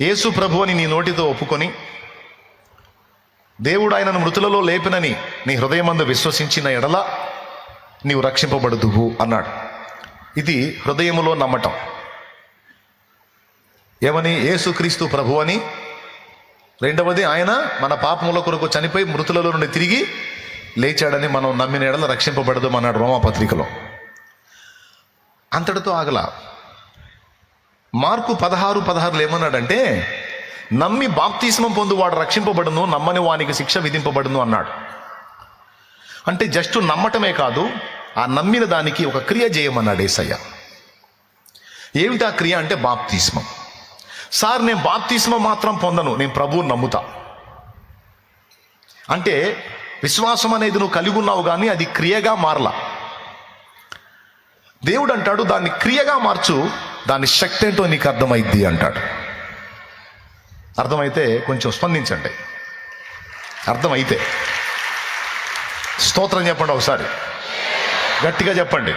యేసు ప్రభు అని నీ నోటితో ఒప్పుకొని దేవుడు ఆయనను మృతులలో లేపినని నీ హృదయమందు విశ్వసించిన ఎడల నీవు రక్షింపబడుదువు అన్నాడు. ఇది హృదయములో నమ్మటం. ఏమని? యేసుక్రీస్తు ప్రభు అని రెండవది ఆయన మన పాపముల కొరకు చనిపోయి మృతులలో నుండి తిరిగి లేచాడని మనం నమ్మిన ఎడల రక్షింపబడదు అన్నాడు రోమాపత్రికలో. అంతటితో ఆగల. మార్కు పదహారు పదహారులు ఏమన్నాడంటే నమ్మి బాప్తిస్మం పొందువాడు రక్షింపబడును నమ్మని వానికి శిక్ష విధింపబడును అన్నాడు. అంటే జస్ట్ నమ్మటమే కాదు ఆ నమ్మిన దానికి ఒక క్రియ చేయమన్నాడు ఏసయ్య. ఏమిటి ఆ క్రియ అంటే బాప్తిస్మం. సార్ నేను బాప్తిస్మం మాత్రం పొందను నేను ప్రభువు నమ్ముతా. అంటే విశ్వాసం అనేది నువ్వు కలిగి ఉన్నావు కానీ అది క్రియగా మారలా. దేవుడు అంటాడు దాన్ని క్రియగా మార్చు దాని శక్తి ఏంటో నీకు అర్థమైద్ది అంటాడు. అర్థమైతే కొంచెం స్పందించండి. అర్థమైతే. స్తోత్రం చెప్పండి ఒకసారి. గట్టిగా చెప్పండి.